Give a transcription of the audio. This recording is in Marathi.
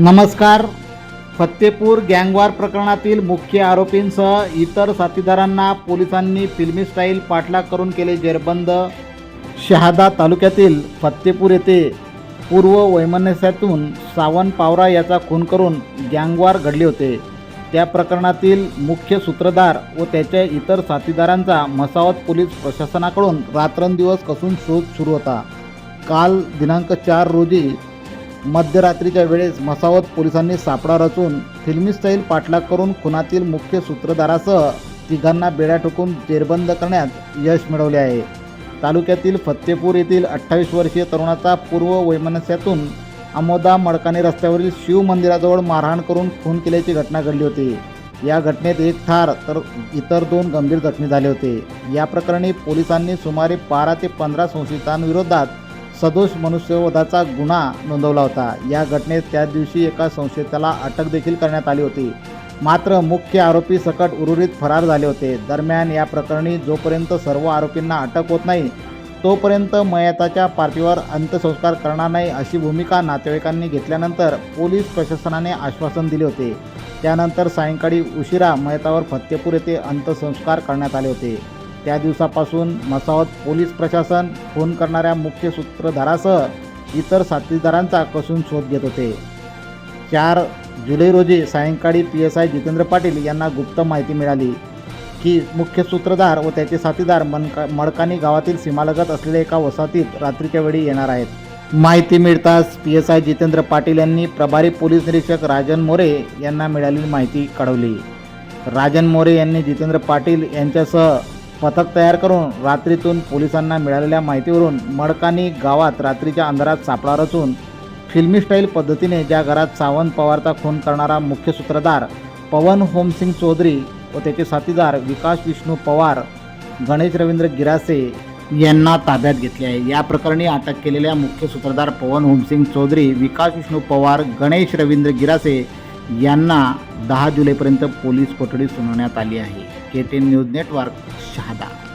नमस्कार. फत्तेपूर गँगवार प्रकरणातील मुख्य आरोपींसह इतर साथीदारांना पोलिसांनी फिल्मी स्टाईल पाठलाग करून केले जेरबंद. शहादा तालुक्यातील फत्तेपूर येथे पूर्व वैमनस्यातून सावन पावरा याचा खून करून गँगवार घडले होते. त्या प्रकरणातील मुख्य सूत्रधार व त्याच्या इतर साथीदारांचा मसावत पोलीस प्रशासनाकडून रात्रंदिवस कसून शोध सुरू होता. काल दिनांक चार रोजी मध्यरात्रीच्या वेळेस मसावत पोलिसांनी सापळा रचून फिल्मी स्टाईल पाठलाग करून खुनातील मुख्य सूत्रधारासह तिघांना बेड्या ठोकून जेरबंद करण्यात यश मिळवले आहे. तालुक्यातील फत्तेपूर येथील अठ्ठावीस वर्षीय तरुणाचा पूर्व वैमनस्यातून अमोदा मडकाने रस्त्यावरील शिव मंदिराजवळ मारहाण करून खून केल्याची घटना घडली होती. या घटनेत एक ठार तर इतर दोन गंभीर जखमी झाले होते. या प्रकरणी पोलिसांनी सुमारे बारा ते पंधरा संशयितांविरोधात सदोष मनुष्यवधाचा गुन्हा नोंदवला होता. या घटनेत त्या दिवशी एका संशयिताला अटक देखील करण्यात आली होती. मात्र मुख्य आरोपी सकट उर्वरित फरार झाले होते. दरम्यान या प्रकरणी जोपर्यंत सर्व आरोपींना अटक होत नाही तोपर्यंत मयताच्या पार्टीवर अंत्यसंस्कार करणार नाही अशी भूमिका नातेवाईकांनी घेतल्यानंतर पोलीस प्रशासनाने आश्वासन दिले होते. त्यानंतर सायंकाळी उशिरा मयतावर फत्तेपूर येथे अंत्यसंस्कार करण्यात आले होते. त्या दिवसापासून मसावत पोलीस प्रशासन फोन करणाऱ्या मुख्य सूत्रधारासह इतर साथीदारांचा कसून शोध घेत होते. चार जुलै रोजी सायंकाळी P S I Jitendra Patil यांना गुप्त माहिती मिळाली की मुख्य सूत्रधार व त्याचे साथीदार मनका मडकानी गावातील सीमालगत असलेल्या एका वसाहतीत रात्रीच्या वेळी येणार आहेत. माहिती मिळताच P S I Jitendra Patil यांनी प्रभारी पोलीस निरीक्षक राजन मोरे यांना मिळालेली माहिती कळवली. राजन मोरे यांनी जितेंद्र पाटील यांच्यासह पथक तयार करून रात्रीतून पोलिसांना मिळालेल्या माहितीवरून मडकानी गावात रात्रीच्या अंधारात सापळा रचून फिल्मी स्टाईल पद्धतीने ज्या घरात सावंत पवारचा खून करणारा मुख्य सूत्रधार पवन होमसिंग चौधरी व त्याचे साथीदार विकास विष्णू पवार गणेश रवींद्र गिरासे यांना ताब्यात घेतले आहे. या प्रकरणी अटक केलेल्या मुख्य सूत्रधार पवन होमसिंग चौधरी विकास विष्णू पवार गणेश रवींद्र गिरासे यांना दहा जुलैपर्यंत पोलीस कोठडी सुनावण्यात आली आहे. K ten news network Shahada